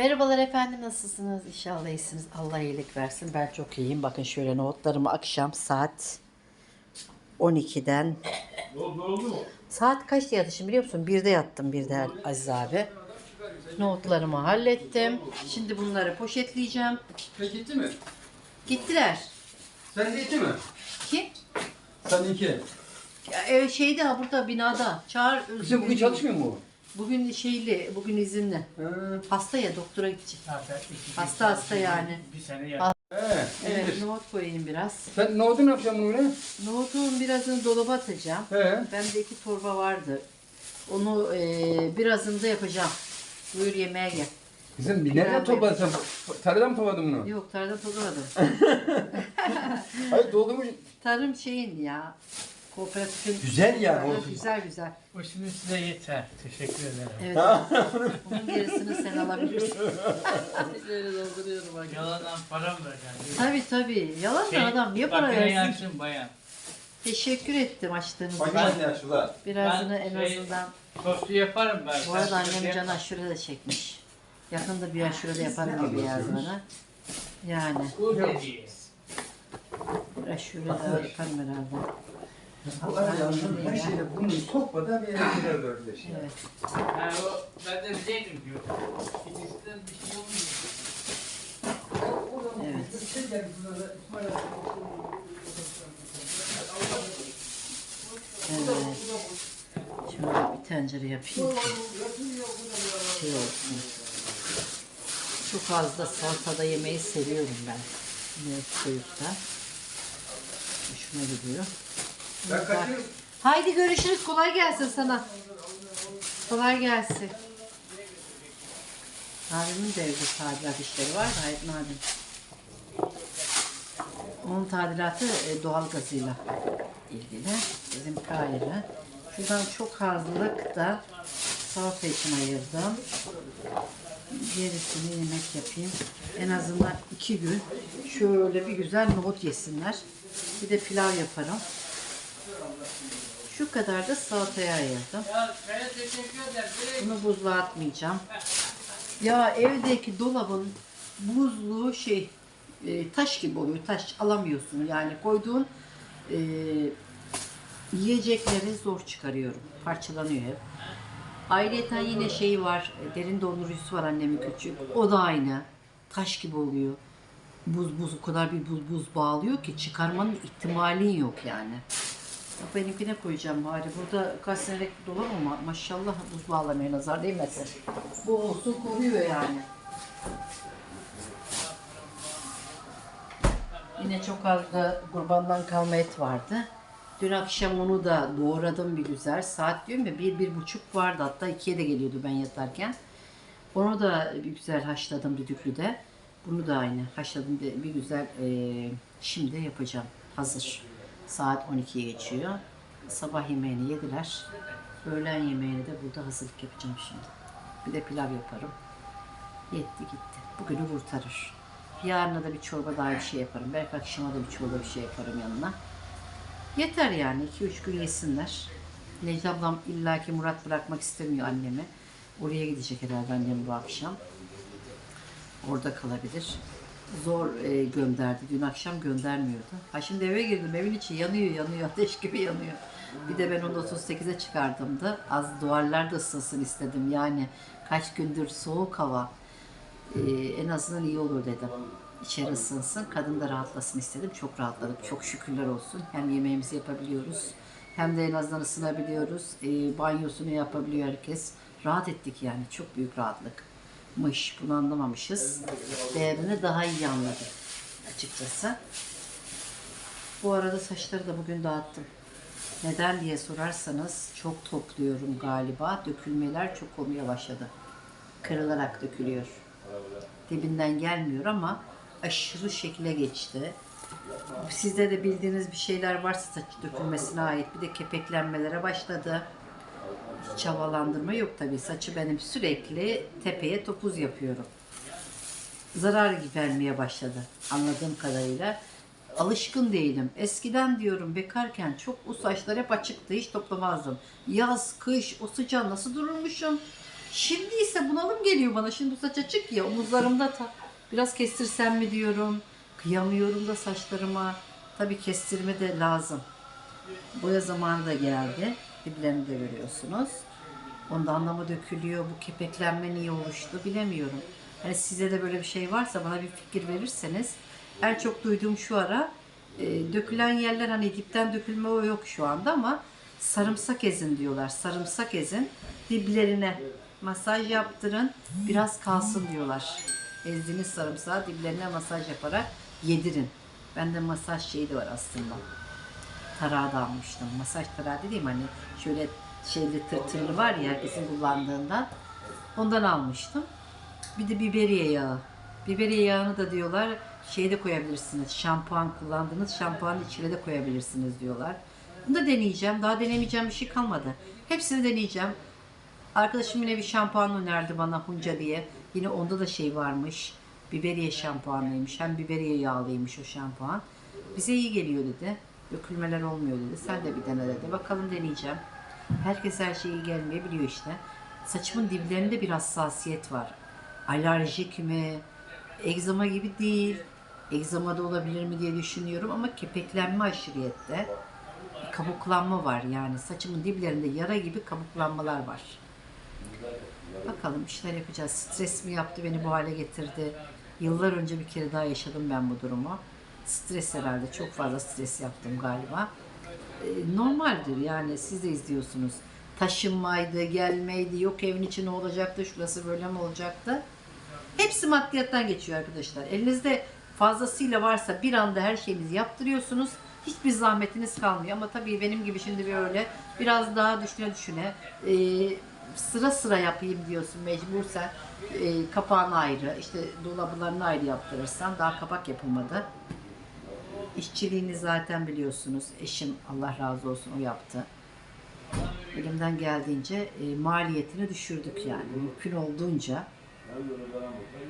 Merhabalar efendim nasılsınız? İnşallah iyisiniz. Allah iyilik versin. Ben çok iyiyim. Bakın şöyle notlarımı akşam saat 12'den Ne oldu, ne oldu mu? saat kaçta yatışım biliyor musun? 1'de yattım 1'de Aziz abi. Notlarımı hallettim. Şimdi bunları poşetleyeceğim. Sen gitti mi? Gittiler. Sen gitti mi? Kim? Sen iki. Ya, e, şeyde ha, burada binada. Çağır. Sen bugün çalışmıyor mu? Bugün şeyli, bugün izinli. He. Hasta ya doktora gidecek. İki- Hasta hasta yani. Bir sene ya. He. Evet, iyidir. nohut koyayım biraz. Sen ne oldu ne yapacaksın bunu öyle? Nohutun birazını dolaba atacağım. He. Bende iki torba vardı. Onu e, birazını da yapacağım. Buyur yemeğe gel. Kızım bir nereden de- topladın sen? Tarladan mı topladın bunu? Yok tarla toplamadım. Hayır doldurmuş. Tarım şeyin ya. Kooperatifin. Güzel yani, Evet, olsun. güzel güzel. Bu şimdi size yeter. Teşekkür ederim. Evet. Bunun gerisini sen alabilirsin. Böyle dolduruyorum bak. Yalandan para mı vereceksin? Tabii tabii. Yalan da Şey, adam niye para makineyi versin? açsın bayan. Teşekkür ettim açtığınız için. Bakın ya şurada. Birazını Ben en şey- azından. Tostu yaparım ben. Bu arada annem şey can aşure de çekmiş. Yakında bir aşure de yaparım gibi yazdı bana. Yani Bu dediği. bir aşure de yaparım herhalde. Bu arada her şeyde bunu sokmadan bir yere girer böyle şey. Evet. Ha, o, ben de bileydim diyor. İkisinden bir şey olmuyor. Evet. Evet. Şöyle bir tencere yapayım ki şey olsun. Çok az da salatada yemeği seviyorum ben. Koyup da. Hoşuma gidiyor. Ben kaçıyorum. Haydi görüşürüz. Kolay gelsin sana. Kolay gelsin. Abimin de evde tadilat işleri var da Aydın abim. Onun tadilatı e, doğal gazıyla ilgili. Bizim ayrı. Şuradan çok azlık da salata için ayırdım. Gerisini yemek yapayım. En azından iki gün şöyle bir güzel nohut yesinler. Bir de pilav yaparım. Şu kadar da salataya ayırdım. Bunu buzluğa atmayacağım. Ya evdeki dolabın buzluğu şey e, taş gibi oluyor. Taş alamıyorsun. Yani koyduğun e, yiyecekleri zor çıkarıyorum. Parçalanıyor hep. Ayrıca yine şey var. Derin dondurucusu var annemin küçük. O da aynı. Taş gibi oluyor. Buz buz o kadar bir buz buz bağlıyor ki çıkarmanın ihtimalin yok yani. Bak Benimkine koyacağım bari. Burada kaç senelik dolap ama maşallah buz bağlamaya nazar değmesin. Bu olsun koruyor yani. Yine çok az da kurbandan kalma et vardı. Dün akşam onu da doğradım bir güzel. Saat diyorum ya bir, bir buçuk vardı. Hatta ikiye de geliyordu ben yatarken. Onu da bir güzel haşladım düdüklüde. Bunu da aynı haşladım bir, güzel eee, şimdi yapacağım. Hazır. Saat 12'ye geçiyor. Sabah yemeğini yediler. Öğlen yemeğini de burada hazırlık yapacağım şimdi. Bir de pilav yaparım. Yetti gitti. Bugünü kurtarır. Yarına da bir çorba daha bir şey yaparım. Belki akşama da bir çorba bir şey yaparım yanına. Yeter yani. 2-3 gün yesinler. Necla ablam illaki Murat bırakmak istemiyor annemi. Oraya gidecek herhalde annem bu akşam. Orada kalabilir. Zor e, gönderdi. Dün akşam göndermiyordu. Ha şimdi eve girdim. Evin içi yanıyor yanıyor. Ateş gibi yanıyor. Bir de ben onu 38'e çıkardımdı. Az duvarlar da ısınsın istedim. Yani kaç gündür soğuk hava. E, en azından iyi olur dedim. İçeri ısınsın. Kadın da rahatlasın istedim. Çok rahatladık. Çok şükürler olsun. Hem yemeğimizi yapabiliyoruz. Hem de en azından ısınabiliyoruz. E, banyosunu yapabiliyor herkes. Rahat ettik yani. Çok büyük rahatlık mış. Bunu anlamamışız. Değerini daha iyi anladık açıkçası. Bu arada saçları da bugün dağıttım. Neden diye sorarsanız çok topluyorum galiba. Dökülmeler çok olmaya başladı. Kırılarak dökülüyor. Dibinden gelmiyor ama aşırı şekile geçti. Sizde de bildiğiniz bir şeyler varsa saç dökülmesine ait bir de kepeklenmelere başladı. Hiç havalandırma yok tabii. Saçı benim sürekli tepeye topuz yapıyorum. Zarar vermeye başladı anladığım kadarıyla. Alışkın değilim. Eskiden diyorum bekarken çok bu saçlar hep açıktı. Hiç toplamazdım. Yaz, kış, o sıcağı nasıl dururmuşum? Şimdi ise bunalım geliyor bana. Şimdi bu saç açık ya omuzlarımda ta, biraz kestirsem mi diyorum. Kıyamıyorum da saçlarıma. Tabii kestirme de lazım. Boya zamanı da geldi. Diplerini de görüyorsunuz. Onda anlamı dökülüyor. Bu kepeklenme niye oluştu bilemiyorum. Hani size de böyle bir şey varsa bana bir fikir verirseniz. En çok duyduğum şu ara e, dökülen yerler hani dipten dökülme o yok şu anda ama sarımsak ezin diyorlar. Sarımsak ezin diplerine masaj yaptırın biraz kalsın diyorlar. Ezdiğiniz sarımsağı diplerine masaj yaparak yedirin. Bende masaj şeyi de var aslında. Tarağı da almıştım. Masaj tarağı dediğim hani şöyle şeyli tırtırlı var ya herkesin kullandığından. Ondan almıştım. Bir de biberiye yağı. Biberiye yağını da diyorlar şeyde koyabilirsiniz. Şampuan kullandığınız şampuanın içine de koyabilirsiniz diyorlar. Bunu da deneyeceğim. Daha denemeyeceğim bir şey kalmadı. Hepsini deneyeceğim. Arkadaşım yine bir şampuan önerdi bana Hunca diye. Yine onda da şey varmış. Biberiye şampuanıymış. Hem biberiye yağlıymış o şampuan. Bize iyi geliyor dedi. Dökülmeler olmuyor dedi. Sen de bir dene dedi. Bakalım deneyeceğim. Herkes her şey iyi gelmeyebiliyor işte. Saçımın diplerinde bir hassasiyet var. Alerjik mi? Egzama gibi değil. Egzama da olabilir mi diye düşünüyorum ama kepeklenme aşırıyette. Bir kabuklanma var yani. Saçımın diplerinde yara gibi kabuklanmalar var. Bakalım işler yapacağız. Stres mi yaptı beni bu hale getirdi. Yıllar önce bir kere daha yaşadım ben bu durumu. Stres herhalde. Çok fazla stres yaptım galiba. Ee, normaldir yani siz de izliyorsunuz. Taşınmaydı, gelmeydi, yok evin içi ne olacaktı, şurası böyle mi olacaktı. Hepsi maddiyattan geçiyor arkadaşlar. Elinizde fazlasıyla varsa bir anda her şeyinizi yaptırıyorsunuz. Hiçbir zahmetiniz kalmıyor. Ama tabii benim gibi şimdi bir öyle biraz daha düşüne düşüne e, sıra sıra yapayım diyorsun mecbursen. E, kapağını ayrı, işte dolaplarını ayrı yaptırırsan daha kapak yapılmadı. İşçiliğini zaten biliyorsunuz. Eşim Allah razı olsun o yaptı. Elimden geldiğince e, maliyetini düşürdük yani mümkün olduğunca.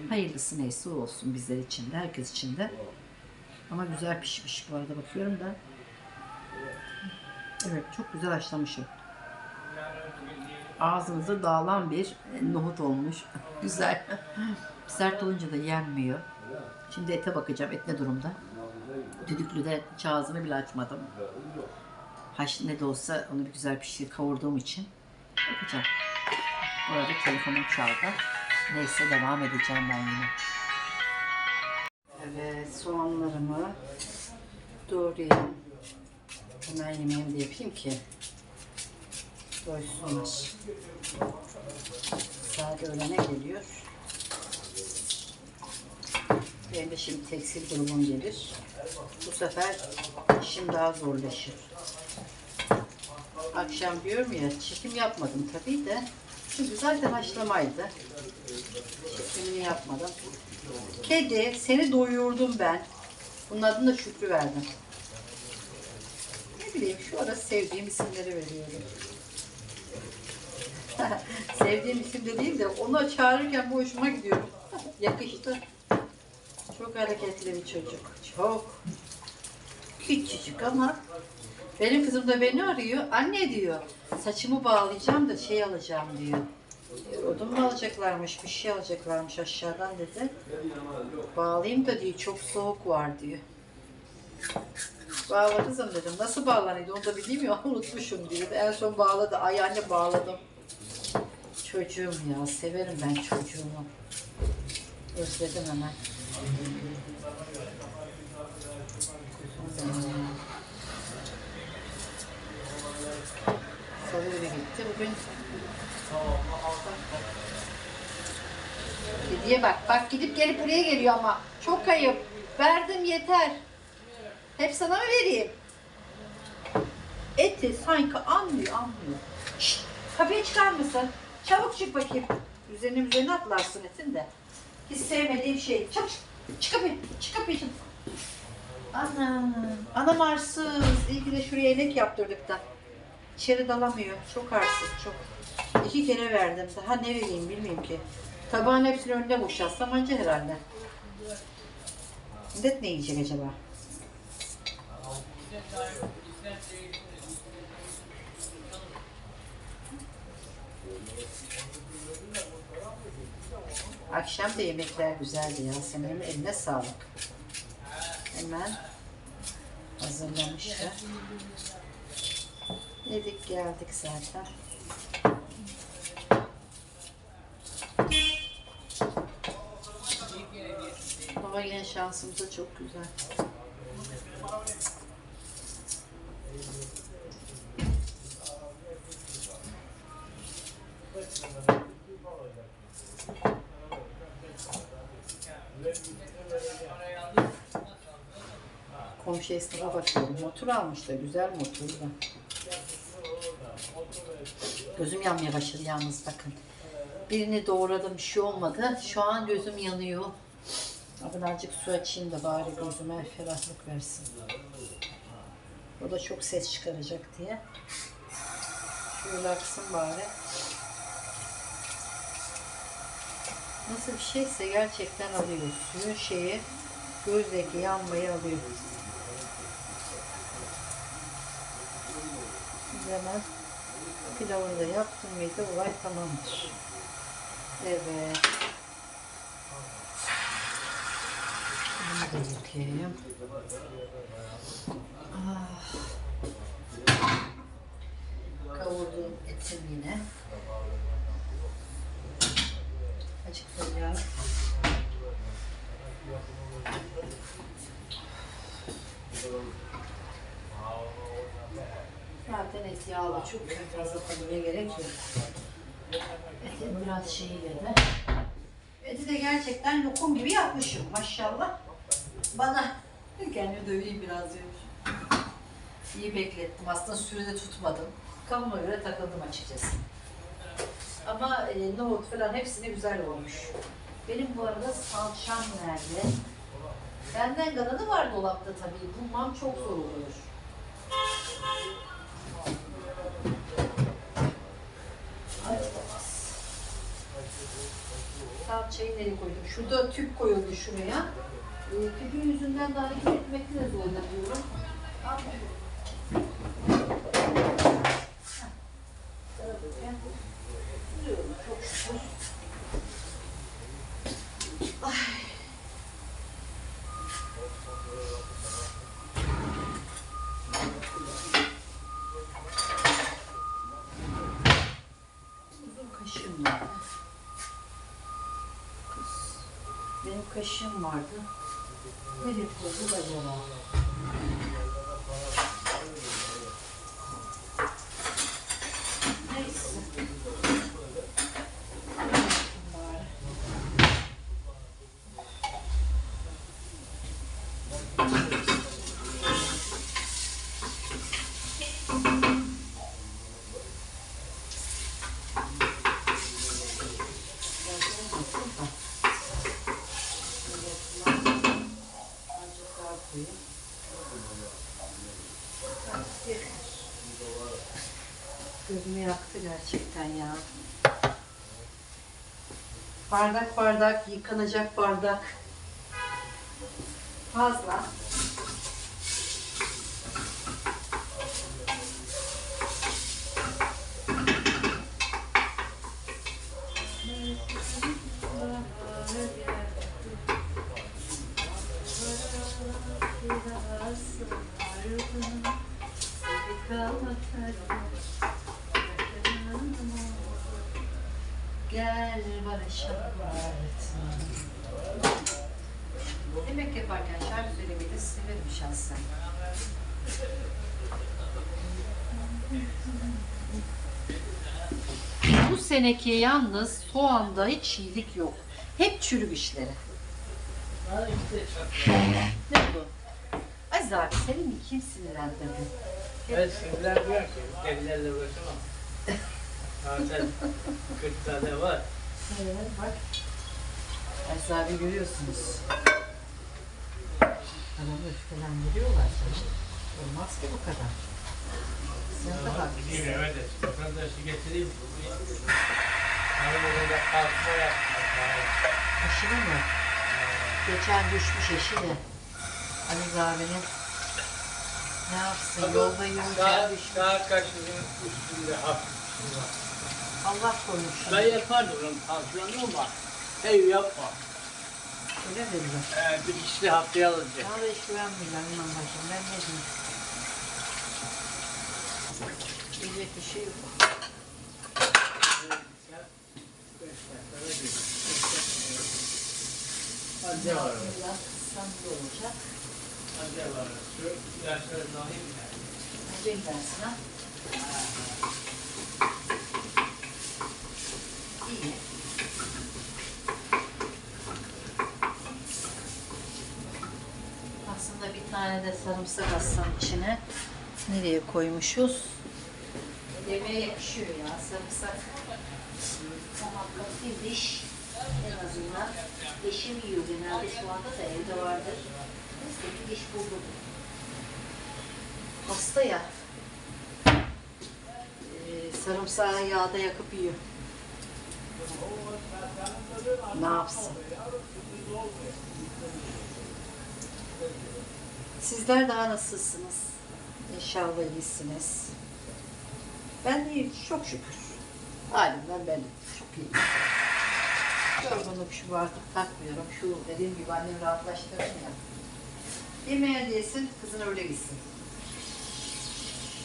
Hayırlısı neyse olsun bizler için de, herkes için de. Ama güzel pişmiş bu arada bakıyorum da. Evet çok güzel haşlamışım. Ağzınıza dağılan bir nohut olmuş. güzel. Sert olunca da yenmiyor. Şimdi ete bakacağım. Et ne durumda? Düdüklüde hiç ağzını bile açmadım. Haş ne de olsa onu bir güzel pişir kavurduğum için bakacağım. Bu arada telefonum çaldı. Neyse devam edeceğim ben yine. Evet soğanlarımı doğrayayım. Hemen yemeğimi de yapayım ki doysunlar. Saat öğlene geliyor. Benim de şimdi tekstil grubum gelir. Bu sefer işim daha zorlaşır. Akşam diyorum ya çekim yapmadım tabii de. Çünkü zaten haşlamaydı. Çekimini yapmadım. Kedi seni doyurdum ben. Bunun adını da Şükrü verdim. Ne bileyim şu ara sevdiğim isimleri veriyorum. sevdiğim isim de değil de onu çağırırken bu hoşuma gidiyor. Yakıştı. Çok hareketli bir çocuk. Çok. Küçücük ama benim kızım da beni arıyor. Anne diyor. Saçımı bağlayacağım da şey alacağım diyor. E, Odun mu alacaklarmış, bir şey alacaklarmış aşağıdan dedi. Bağlayayım da diyor, çok soğuk var diyor. Bağla kızım dedim. Nasıl bağlanıyordu onu da bileyim ya unutmuşum diyor. En son bağladı. Ay anne bağladım. Çocuğum ya severim ben çocuğumu. Özledim hemen. Kuzum benim ya. Salı günü gitti. Bugün Kediye bak. Bak gidip gelip buraya geliyor ama. Çok kayıp. Verdim yeter. Hep sana mı vereyim? Eti sanki anlıyor anlıyor. Şşt, kapıya çıkar mısın? Çabuk çık bakayım. Üzerine üzerine atlarsın etin de. Hiç sevmediğim şey. Çabuk çık. Çık kapıyı. Çık kapıyı. Çık. Anam. Anam arsız. İyi ki de şuraya inek yaptırdık da. İçeri dalamıyor. Çok arsız. Çok. İki kere verdim. Daha ne vereyim bilmiyorum ki. Tabağın hepsini önüne boşaltsam anca herhalde. Millet ne yiyecek acaba? Akşam da yemekler güzeldi ya. Senin eline sağlık. Hemen hazırlamışlar. Yedik geldik zaten. Hava yine şansımıza çok güzel. Komşu esnafa bakıyorum. Motor almış da güzel motor da. Gözüm yanmaya başladı yalnız bakın. Birini doğradım bir şey olmadı. Şu an gözüm yanıyor. Abi azıcık su açayım da bari gözüme ferahlık versin. O da çok ses çıkaracak diye. Şöyle aksın bari. Nasıl bir şeyse gerçekten alıyor. Suyu şeyi gözdeki yanmayı alıyor. Hemen pilavını da yaptım mıydı olay tamamdır. Evet. Bunu da yıkayayım. Ah. Kavurduğum etim yine. Açık ya. Zaten et yağlı çok fazla koymaya gerek yok. Etin biraz şeyi de. Eti de gerçekten lokum gibi yapmışım maşallah. Bana kendimi döveyim biraz diyormuş. İyi beklettim. Aslında sürede tutmadım. Kavuna göre takıldım açıkçası. Ama e, nohut falan hepsine güzel olmuş. Benim bu arada salçam nerede? Benden kalanı var dolapta tabii. Bulmam çok zor oluyor. Ay, olmaz. Salçayı nereye koydum? Şurada tüp koyuldu şuraya. E, tüpün yüzünden de hareket etmekte de zorlanıyorum. Çok şükür. Ay. Uzun kaşığım. Benim kaşığım vardı. Nereye koydu acaba? Gözümü yaktı gerçekten ya. Bardak bardak, yıkanacak bardak. Fazla. Gel barışalım. Yemek yaparken şarkı söylemeyi de severim şahsen. Bu seneki yalnız soğanda hiç iyilik yok. Hep çürük işleri. Ne bu? Aziz abi senin kim sinirlendirdin? Ben sinirlenmiyorum ki. Delilerle uğraşamam. Zaten 40 tane var. Evet, bak. Aziz abi görüyorsunuz. Adamı öfkelendiriyorlar. Olmaz ki bu kadar. Sen de bak. Gideyim eve de. Vatandaşı getireyim. Hanım orada kalkma yapma. Eşine mi? Geçen düşmüş eşi de. Aziz abinin. Ne yapsın? Yolda yürürken Saat, düşmüş. saat kaçının üstünde hafif. Allah korusun. Ben yapardım onun tansiyonu ama Ev yapma. Öyle dediler. Ee, bir kişi haftaya alacak. Bana da hiç güvenmiyorlar inan başım. Ben ne diyeyim? Diyecek bir şey yok. Anne var. İstanbul olacak. Anne var. Şu ilaçlarını alayım mı? Vereyim ben sana. İyi. Aslında bir tane de sarımsak atsam içine. Nereye koymuşuz? Yemeğe yakışıyor ya sarımsak. Muhakkak bir diş en azından. Eşim yiyor genelde şu anda da evde vardır. Neyse bir diş buldum. Hasta ya. Ee, sarımsağı yağda yakıp yiyor. Ne yapsın? Sizler daha nasılsınız? İnşallah iyisiniz. Ben iyiyim çok şükür. Halimden ben çok iyiyim. Yorgunluk şu artık takmıyorum. Şu dediğim gibi annem rahatlaştırdım ya. Yemeğe yesin, kızın öyle gitsin.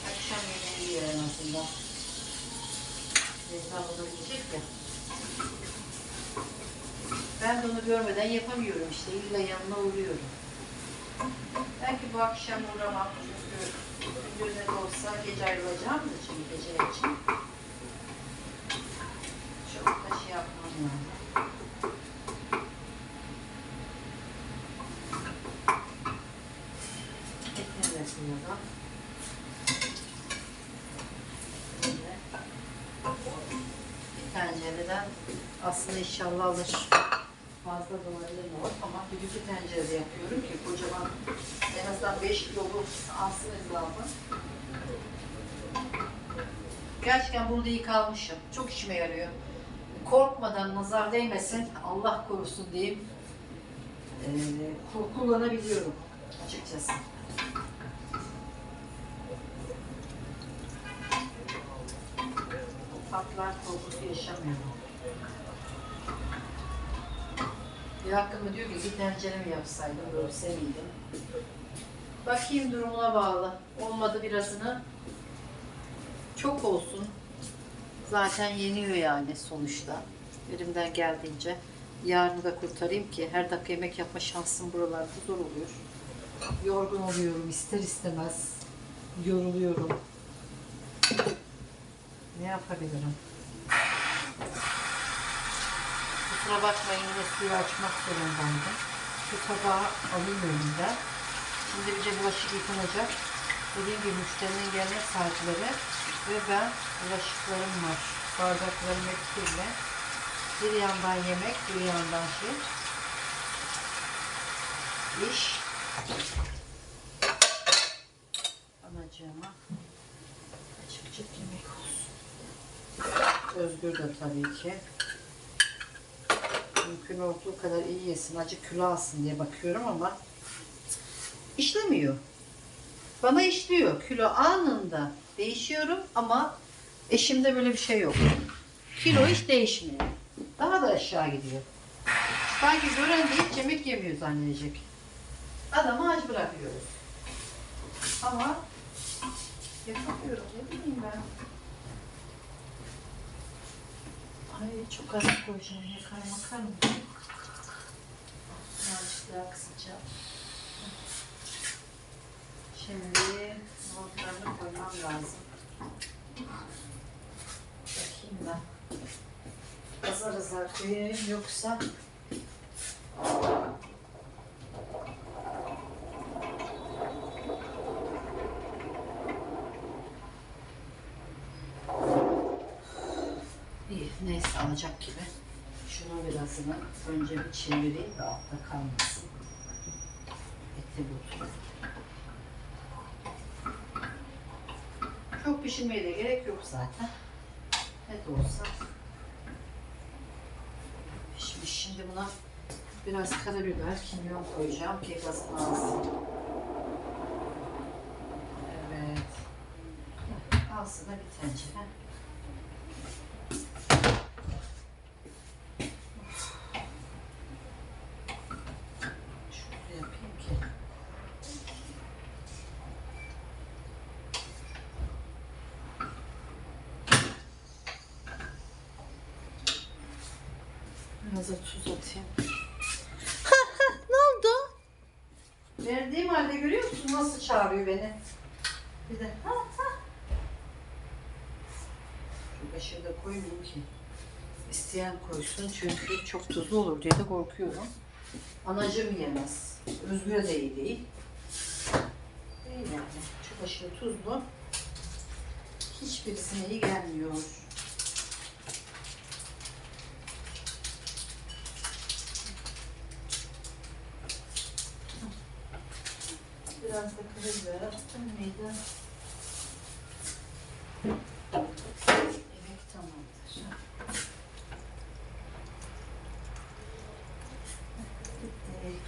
Akşam yemeği yiyor en azından. Zeytan bunu yiyecek ya. Ben de onu görmeden yapamıyorum işte. İlla yanına uğruyorum. Belki bu akşam uğramam çünkü gündüzde de olsa gece ayrılacağım da şimdi gece için. Çok da şey yapmam yani. Et neresin ya da? Tencereden aslında inşallah alır. Fazla olabilir mi? Ama bir iki tencerede yapıyorum ki kocaman en azından 5 kilolu alsın hesabı. Gerçekten bunu da iyi kalmışım. Çok işime yarıyor. Korkmadan nazar değmesin, Allah korusun diyeyim. Ee, ku- kullanabiliyorum açıkçası. Patlar korkusu yaşamıyorum. Bir hakkımı diyor ki bir tencere mi yapsaydım, bölse miydim? Bakayım durumuna bağlı. Olmadı birazını. Çok olsun. Zaten yeniyor yani sonuçta. Elimden geldiğince. Yarını da kurtarayım ki her dakika yemek yapma şansım buralarda zor oluyor. Yorgun oluyorum ister istemez. Yoruluyorum. Ne yapabilirim? Kusura bakmayın yine açmak zorundaydım. Şu tabağı alayım elimden. Şimdi de bulaşık yıkanacak. Dediğim gibi müşterinin gelme saatleri ve ben bulaşıklarım var. Bardaklarım hep. Bir yandan yemek, bir yandan şey. İş. Anacığıma açık açık yemek olsun. Özgür de tabii ki. Mümkün olduğu kadar iyi yesin, acı kilo alsın diye bakıyorum ama işlemiyor. Bana işliyor. Kilo anında değişiyorum ama eşimde böyle bir şey yok. Kilo hiç değişmiyor. Daha da aşağı gidiyor. Sanki gören de hiç yemek yemiyor zannedecek. Adamı aç bırakıyoruz. Ama yapamıyorum. Ne bileyim ben. Ay çok az koyacağım. Yakar makar mı? Birazcık daha kısacağım. Şimdi nohutlarını koymam lazım. Bakayım ben. Azar azar koyayım yoksa İyi, neyse alacak gibi. Şunu birazını önce bir çevireyim de altta kalmasın. Eti bu. Çok pişirmeye de gerek yok zaten. Ne de olsa. Pişmiş. Şimdi buna biraz karabiber, kimyon koyacağım ki gazını alsın. Evet. Alsın da bir tencere. Da tuz atayım. ne oldu? Verdiğim halde görüyor musun nasıl çağırıyor beni? Bir de ha ha. Şu kaşığı da koymayayım ki. İsteyen koysun çünkü çok tuzlu olur diye de korkuyorum. Anacım yemez. Özgür'e de iyi değil. Değil yani. Çok aşırı tuzlu. Hiçbirisine iyi gelmiyor. Biraz da karabiber attım mıydı? Evet tamamdır. Bitti.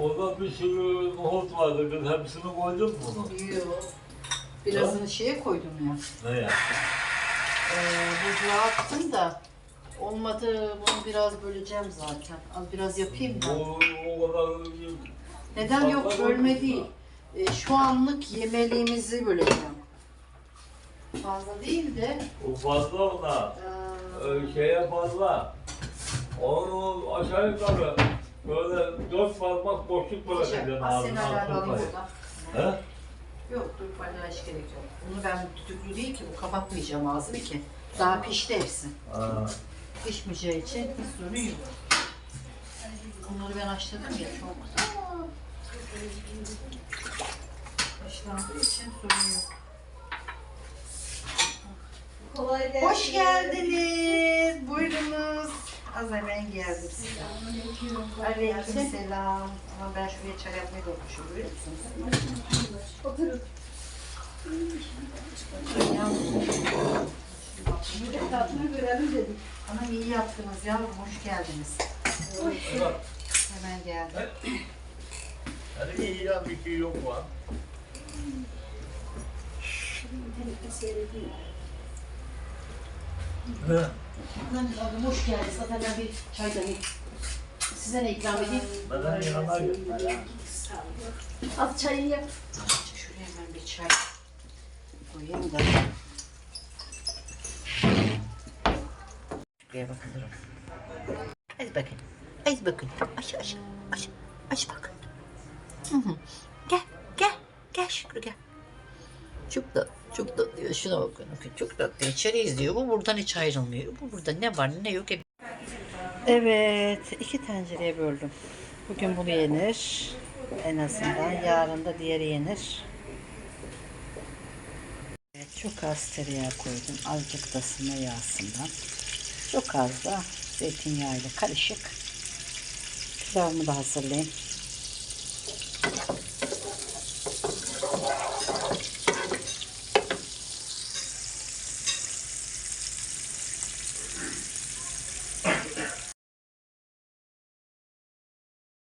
Orada bir sürü nohut vardı kız hepsini koydun mu? Yok. Birazını şeye koydum ya. Ne ya? Ee, buzluğa attım da olmadı bunu biraz böleceğim zaten. Az biraz yapayım da. Bu o kadar Neden yok bölme değil. Ee, şu anlık yemeliğimizi böleceğim. Fazla değil de o fazla ona. ee, Ee, şeye fazla. Onu aşağı yukarı böyle dört parmak boşluk bırakacaksın alayım altına. burada. He? Yok dur bardağa hiç gerek yok. Bunu ben düdüklü değil ki bu kapatmayacağım ağzını ki. Daha pişti hepsi. Ha. Pişmeyeceği için sorun yok. Bunları ben haşladım ya çok. Haşlandığı için sorun yok. Kolay gelsin. Hoş geldiniz. Buyurunuz. Az hemen geldik. Aleyküm selam. Ama ben şuraya çay yapmayı da unutmuşum. Görüyor musunuz? Oturun. Bir de tatlını görelim dedik. Anam iyi yaptınız yavrum. Hoş geldiniz. Hemen geldim. Hani iyi ya bir şey yok mu? Ne? Anam yavrum hoş geldiniz. Zaten ben bir çay da Size ne ikram edeyim? Az çayını yap. Şuraya hemen bir çay koyayım da. Şuraya bakalım. Hadi bakın. Hadi bakın. Aç aç. Aç. Aç bakın. Hı hı. Diyor. Şuna bakın. Çok tatlı. İçeri izliyor. Bu buradan hiç ayrılmıyor. Bu burada ne var ne yok. hep- Evet. iki tencereye böldüm. Bugün bunu yenir. En azından. Yarın da diğeri yenir. Evet, çok az tereyağı koydum. Azıcık da sıvı yağsından. Çok az da zeytinyağıyla karışık. Pilavımı da hazırlayayım.